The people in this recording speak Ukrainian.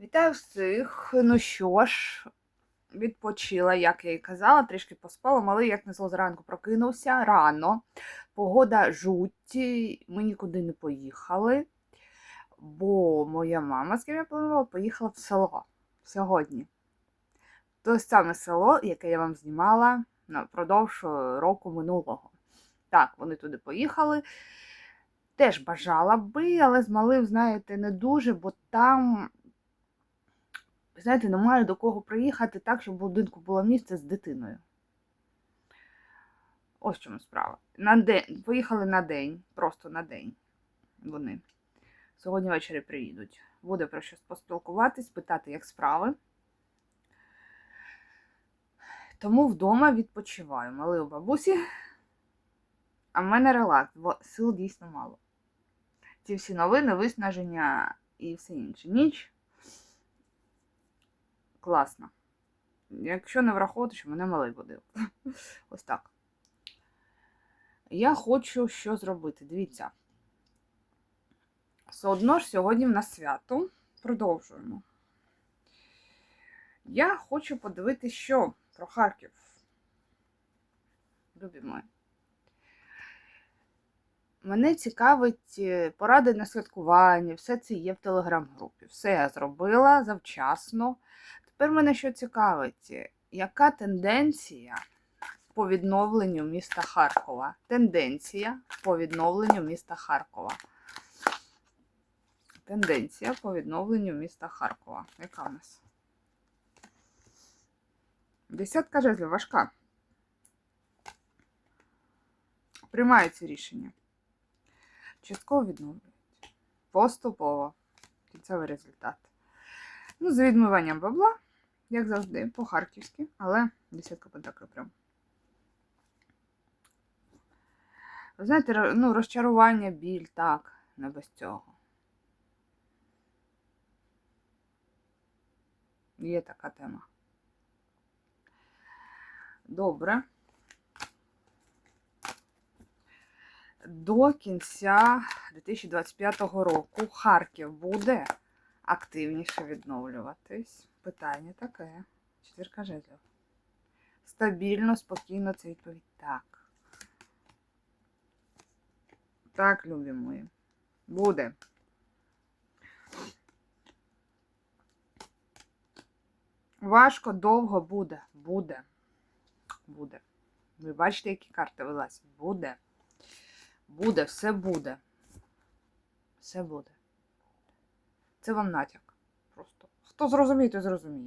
Вітаю всіх. Ну що ж, відпочила, як я і казала, трішки поспала, малий, як не зло зранку прокинувся рано. Погода жутті, ми нікуди не поїхали, бо моя мама, з ким я планувала, поїхала в село сьогодні. Те саме село, яке я вам знімала впродовж року минулого. Так, вони туди поїхали. Теж бажала би, але з малим, знаєте, не дуже, бо там знаєте, немає до кого приїхати так, щоб в будинку було місце з дитиною. Ось чому справа. На день, поїхали на день, просто на день вони. Сьогодні ввечері приїдуть. Буде про щось поспілкуватись, питати, як справи. Тому вдома відпочиваю. Малий у бабусі, а в мене релакс, бо сил дійсно мало. Ці всі новини, виснаження і все інше. Ніч класно. Якщо не враховувати, що мене малий водив. Ось так. Я хочу що зробити. Дивіться. Все одно ж сьогодні в нас свято. Продовжуємо. Я хочу подивитися, що про Харків. Любі мої. Мене цікавить е, поради на святкування, все це є в телеграм-групі. Все я зробила завчасно. Тепер мене що цікавить, яка тенденція по відновленню міста Харкова? Тенденція по відновленню міста Харкова. Тенденція по відновленню міста Харкова. Яка в нас? Десятка жезлів важка. Приймають ці рішення. Частково відновлюють. Поступово. Кінцевий результат. Ну, з відмиванням бабла, як завжди, по-харківськи, але десятка пентаклів прям. Ви знаєте, ну, розчарування, біль, так, не без цього. Є така тема. Добре. До кінця 2025 року Харків буде активніше відновлюватись. Питання таке. Четвірка жезлів. Стабільно, спокійно це відповідь так. Так, любі мої. Буде. Важко, довго буде. Буде. Буде. Ви бачите, які карти вилазять? Буде. Буде, все буде. Все буде. Це вам натяк. Просто. Хто зрозуміє, той зрозуміє.